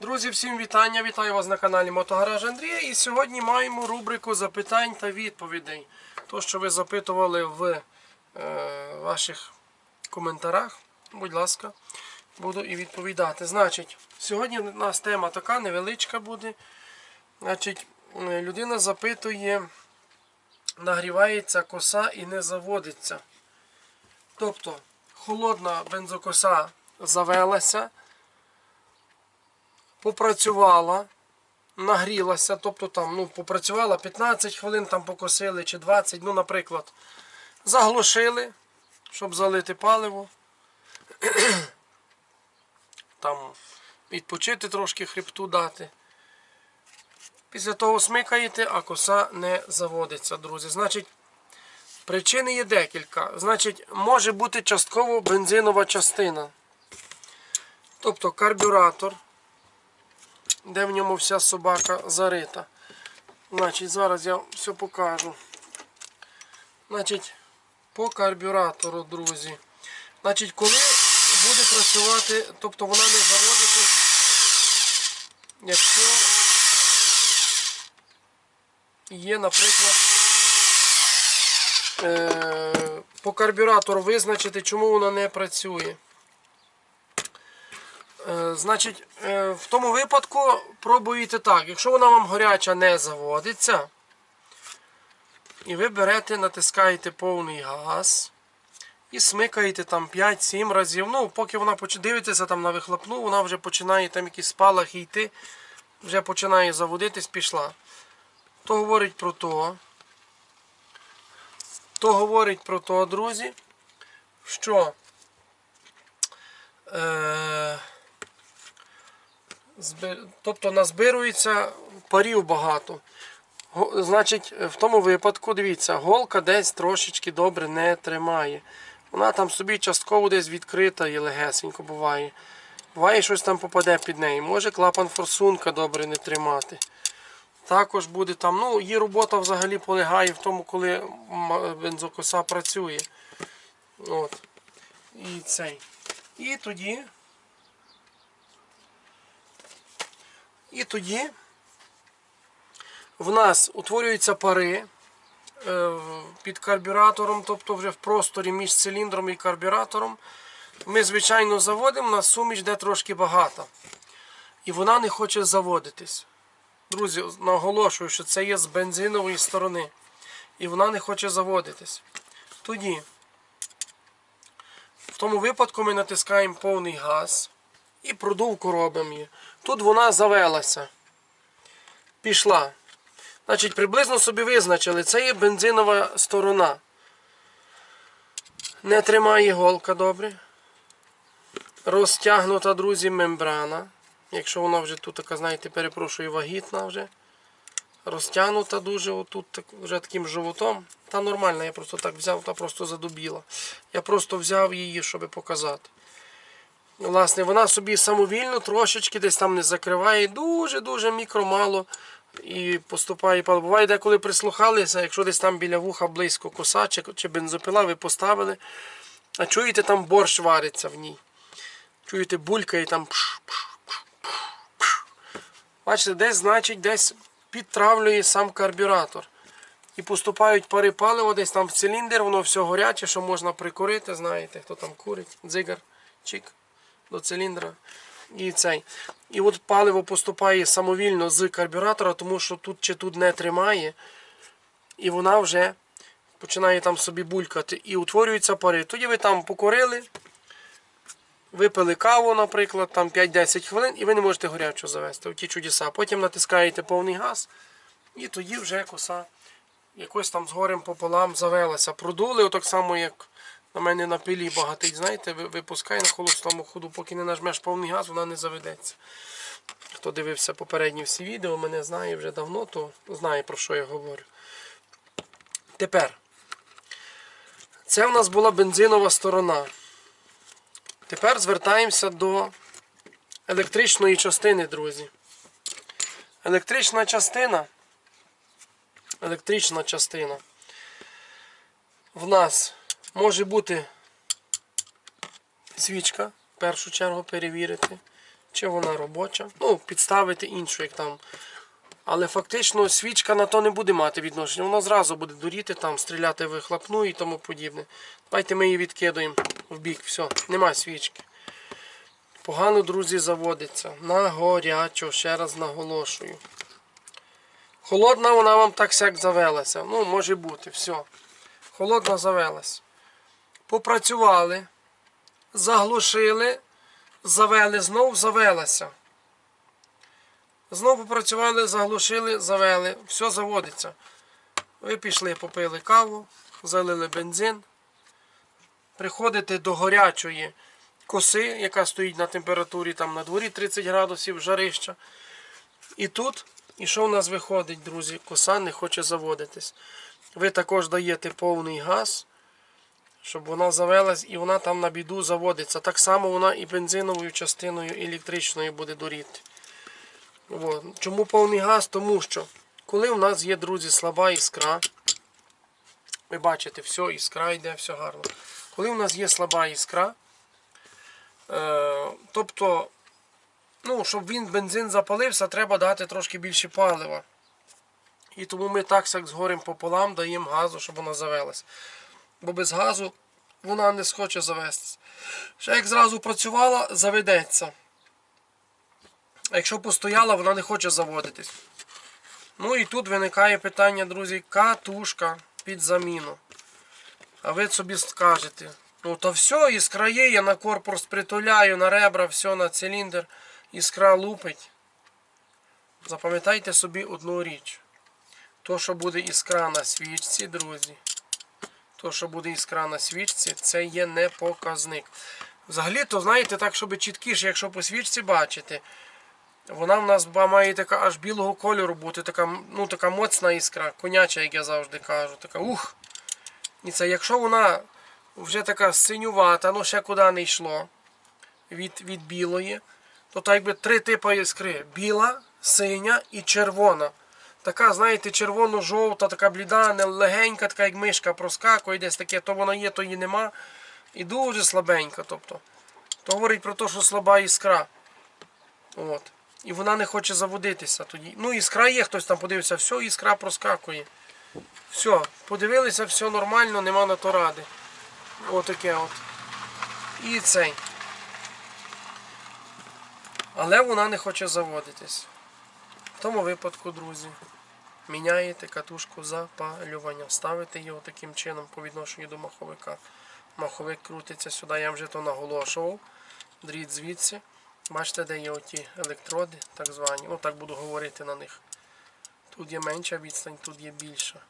Друзі, всім вітання! Вітаю вас на каналі Мотогараж Андрія. І сьогодні маємо рубрику запитань та відповідей. То, що ви запитували в е, ваших коментарях, будь ласка, буду і відповідати. Значить, сьогодні у нас тема така невеличка буде. Значить, е, людина запитує, нагрівається коса і не заводиться. Тобто, холодна бензокоса завелася попрацювала, нагрілася, тобто там, ну, попрацювала 15 хвилин, там покосили чи 20, ну, наприклад, заглушили, щоб залити паливо. Там відпочити трошки хребту дати. Після того смикаєте, а коса не заводиться, друзі. Значить, причини є декілька. Значить, може бути частково бензинова частина. Тобто карбюратор де в ньому вся собака зарита. Значить, зараз я все покажу. Значить, по карбюратору, друзі. Значить, коли буде працювати, тобто вона не заводиться, якщо є, наприклад, е, по карбюратору визначити, чому вона не працює. Е, Значить, е, в тому випадку пробуєте так. Якщо вона вам горяча не заводиться, і ви берете, натискаєте повний газ і смикаєте там 5-7 разів. Ну, поки вона поч... там на вихлопну, вона вже починає там якісь спалахи йти, вже починає заводитись, пішла. То говорить про то. То говорить про то, друзі, що. Е... Тобто назбирується парів багато. Значить, в тому випадку, дивіться, голка десь трошечки добре не тримає. Вона там собі частково десь відкрита і легесенько буває. Буває, щось там попаде під неї. Може клапан форсунка добре не тримати. Також буде там, ну, її робота взагалі полягає в тому, коли бензокоса працює. От. І цей. І тоді І тоді в нас утворюються пари е, під карбюратором, тобто вже в просторі між циліндром і карбюратором. Ми, звичайно, заводимо, на суміш де трошки багато. І вона не хоче заводитись. Друзі, наголошую, що це є з бензинової сторони. І вона не хоче заводитись. Тоді, в тому випадку ми натискаємо повний газ і продувку робимо її. Тут вона завелася. Пішла. Значить, приблизно собі визначили, це є бензинова сторона. Не тримає голка добре. Розтягнута, друзі, мембрана. Якщо вона вже тут така, знаєте, перепрошую, вагітна вже. Розтягнута дуже отут так, вже таким животом. Та нормальна, я просто так взяв та просто задубіла. Я просто взяв її, щоб показати. Власне, вона собі самовільно трошечки десь там не закриває, дуже-дуже мікромало і поступає паливо. Буває, деколи прислухалися, якщо десь там біля вуха близько коса чи, чи бензопила, ви поставили, а чуєте, там борщ вариться в ній. Чуєте, булькає там. пш, пш, пш, пш, пш. Бачите, десь, значить, десь підтравлює сам карбюратор. І поступають пари палива десь там в циліндр, воно все горяче, що можна прикурити, знаєте, хто там курить, дзигар, чик до циліндра. І цей. І от паливо поступає самовільно з карбюратора, тому що тут чи тут не тримає. І вона вже починає там собі булькати. І утворюються пари. Тоді ви там покурили, випили каву, наприклад, там 5-10 хвилин, і ви не можете горячу завести. Ті чудеса. Потім натискаєте повний газ, і тоді вже коса якось там з горем пополам завелася. Продули, отак само, як на мене на пилі багатий, знаєте, випускай на холостому ходу, поки не нажмеш повний газ, вона не заведеться. Хто дивився попередні всі відео, мене знає вже давно, то знає про що я говорю. Тепер. Це в нас була бензинова сторона. Тепер звертаємося до електричної частини, друзі. Електрична частина. Електрична частина. В нас може бути свічка, в першу чергу перевірити, чи вона робоча. Ну, підставити іншу, як там. Але фактично свічка на то не буде мати відношення. Вона зразу буде дуріти, там, стріляти вихлопну і тому подібне. Давайте ми її відкидаємо в бік. Все, нема свічки. Погано, друзі, заводиться. На горячо, ще раз наголошую. Холодна вона вам так сяк завелася. Ну, може бути, все. Холодна завелась. Попрацювали, заглушили, завели, знов завелася. Знову попрацювали, заглушили, завели, все заводиться. Ви пішли, попили каву, залили бензин. Приходите до гарячої коси, яка стоїть на температурі там на дворі 30 градусів жарища. І тут, і що в нас виходить, друзі? Коса не хоче заводитись. Ви також даєте повний газ, щоб вона завелась і вона там на біду заводиться. Так само вона і бензиновою частиною, і електричною буде доріти. От. Чому повний газ? Тому що коли у нас є, друзі, слаба іскра, ви бачите, все, іскра йде, все гарно. Коли у нас є слаба іскра, е, тобто, ну, щоб він бензин запалився, треба дати трошки більше палива. І тому ми так сяк з горем пополам даємо газу, щоб вона завелась. Бо без газу вона не схоче завестися. Ще як зразу працювала, заведеться. А якщо постояла, вона не хоче заводитись. Ну і тут виникає питання, друзі, катушка під заміну. А ви собі скажете, ну то все, іскра є, я на корпус притуляю, на ребра, все, на циліндр, іскра лупить. Запам'ятайте собі одну річ. То, що буде іскра на свічці, друзі. То, що буде іскра на свічці, це є не показник. Взагалі, то знаєте, так, щоб чіткіше, якщо по свічці бачите, вона в нас має така аж білого кольору бути, така, ну, така моцна іскра, коняча, як я завжди кажу. Така ух. І це якщо вона вже така синювата, ну ще куди не йшло від, від білої, то так якби три типи іскри: біла, синя і червона. Така, знаєте, червоно-жовта, така бліда, легенька, така як мишка проскакує, десь таке, то вона є, то її нема. І дуже слабенька. тобто. То говорить про те, що слаба іскра. От. І вона не хоче заводитися тоді. Ну, іскра є, хтось там подивився, все, іскра проскакує. Все, подивилися, все нормально, нема на то ради. Отаке от. І цей. Але вона не хоче заводитись. В тому випадку, друзі, міняєте катушку запалювання. Ставите його таким чином по відношенню до маховика. Маховик крутиться сюди, я вже то наголошував. Дріт звідси. Бачите, де є оті електроди, так звані. Ну, так буду говорити на них. Тут є менша відстань, тут є більша.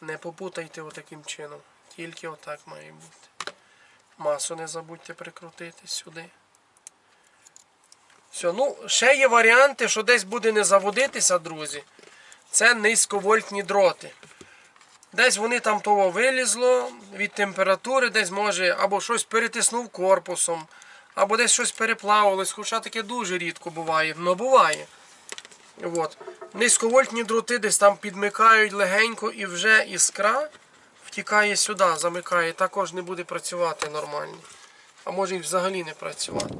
Не попутайте отаким чином. Тільки отак має бути. Масу не забудьте прикрутити сюди. Все, ну, ще є варіанти, що десь буде не заводитися, друзі. Це низьковольтні дроти. Десь вони там того вилізло від температури, десь може або щось перетиснув корпусом, або десь щось переплавилось, хоча таке дуже рідко буває, але буває. От. Низьковольтні дроти десь там підмикають легенько і вже іскра втікає сюди, замикає, також не буде працювати нормально. А може і взагалі не працювати.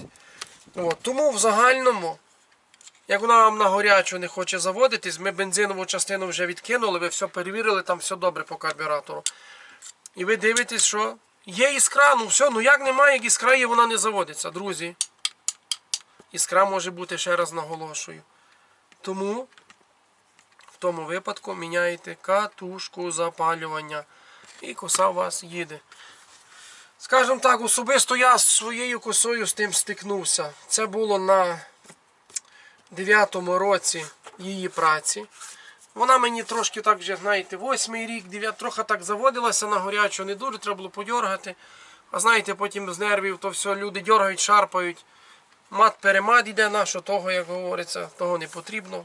От. Тому в загальному, як вона вам на горячу не хоче заводитись, ми бензинову частину вже відкинули, ви все перевірили, там все добре по карбюратору. І ви дивитесь, що є іскра, ну все, ну як немає, як іскра є, вона не заводиться, друзі. Іскра може бути, ще раз наголошую. Тому в тому випадку міняєте катушку запалювання. І коса у вас їде. Скажімо так, особисто я своєю косою з тим стикнувся. Це було на 9-му році її праці. Вона мені трошки так вже, знаєте, восьмий рік, 9, трохи так заводилася на горячу, не дуже треба було подьоргати. А знаєте, потім з нервів то все люди дергають, шарпають. Мат перемат йде на що того, як говориться, того не потрібно.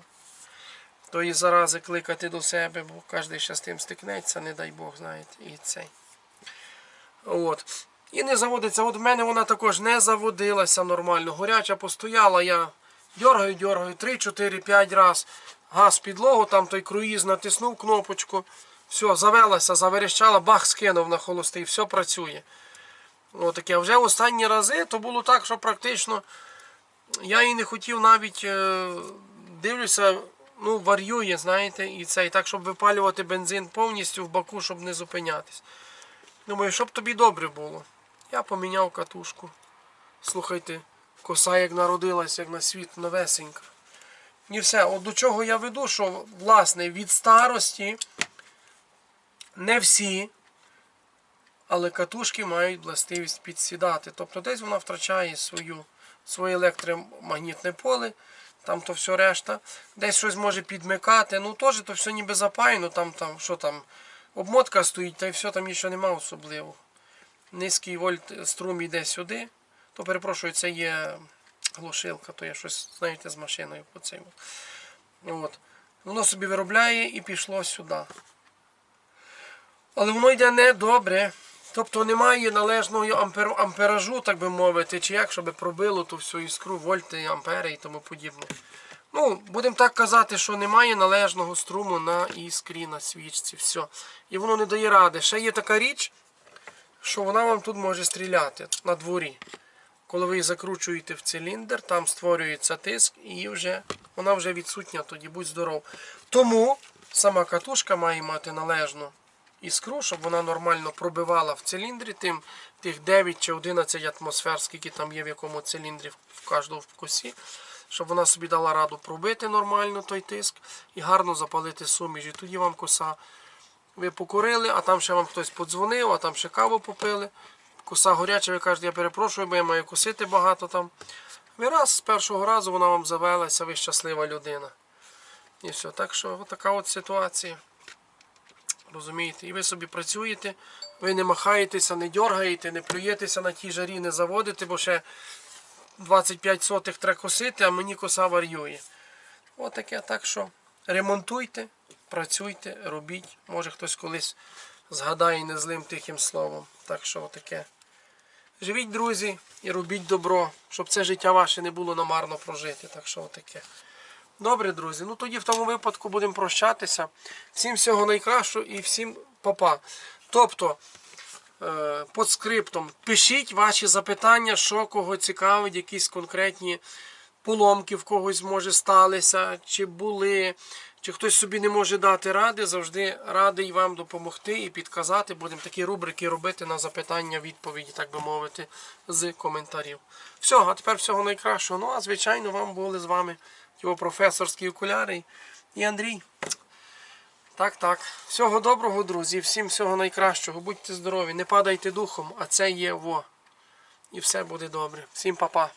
Тої зарази кликати до себе, бо кожен ще з тим стикнеться, не дай Бог, знаєте, і цей. От. І не заводиться. От в мене вона також не заводилася нормально. Горяча постояла, я дергаю, дергаю 3, 4, 5 раз. Газ підлогу, там той круїз натиснув кнопочку. Все, завелася, заверещала, бах, скинув на холостий, все працює. Отаке. Вже останні рази то було так, що практично я і не хотів навіть е, дивлюся, ну, варює, знаєте, і це, і так, щоб випалювати бензин повністю в баку, щоб не зупинятись. Думаю, щоб тобі добре було. Я поміняв катушку. Слухайте, коса як народилась, як на світ новесенька. І все. От до чого я веду, що власне від старості не всі, але катушки мають властивість підсідати. Тобто десь вона втрачає свою, своє електромагнітне поле, там то все решта. Десь щось може підмикати. Ну теж то все ніби запаяно, там, там, що там, обмотка стоїть, та й все там нічого нема особливого. Низький вольт струм йде сюди. То перепрошую, це є глушилка, то я щось, знаєте, з машиною по цей. От. Воно собі виробляє і пішло сюди. Але воно йде не добре. Тобто немає належного ампер, амперажу, так би мовити, чи як, щоб пробило ту всю іскру, вольти, ампери і тому подібне. Ну, будемо так казати, що немає належного струму на іскрі, на свічці. все. І воно не дає ради. Ще є така річ, що вона вам тут може стріляти на дворі. Коли ви її закручуєте в циліндр, там створюється тиск і вже вона вже відсутня, тоді будь здоров. Тому сама катушка має мати належну іскру, щоб вона нормально пробивала в циліндрі тим, тих 9 чи 11 атмосфер, скільки там є в якому циліндрі в кожного в косі, щоб вона собі дала раду пробити нормально той тиск і гарно запалити суміш. І тоді вам коса. Ви покурили, а там ще вам хтось подзвонив, а там ще каву попили. Коса горяча, ви кажете, я перепрошую, бо я маю косити багато там. Ви раз з першого разу вона вам завелася, ви щаслива людина. І все. Так що така от ситуація. Розумієте? І ви собі працюєте, ви не махаєтеся, не дергаєте, не плюєтеся на тій жарі, не заводите, бо ще 25 сотих треба косити, а мені коса варює. Отаке, так що ремонтуйте, працюйте, робіть. Може хтось колись згадає незлим тихим словом. Так що отаке. Живіть, друзі, і робіть добро, щоб це життя ваше не було намарно прожити. Так що отаке. Добре, друзі. Ну тоді в тому випадку будемо прощатися. Всім всього найкращого і всім папа. Тобто, е, під скриптом, пишіть ваші запитання, що кого цікавить, якісь конкретні поломки в когось може сталися, чи були, чи хтось собі не може дати ради, завжди радий вам допомогти і підказати. Будемо такі рубрики робити на запитання, відповіді, так би мовити, з коментарів. Все, а тепер всього найкращого. Ну, а звичайно, вам були з вами його професорські окуляри і Андрій. Так, так. Всього доброго, друзі, всім всього найкращого. Будьте здорові, не падайте духом, а це є во. І все буде добре. Всім па-па.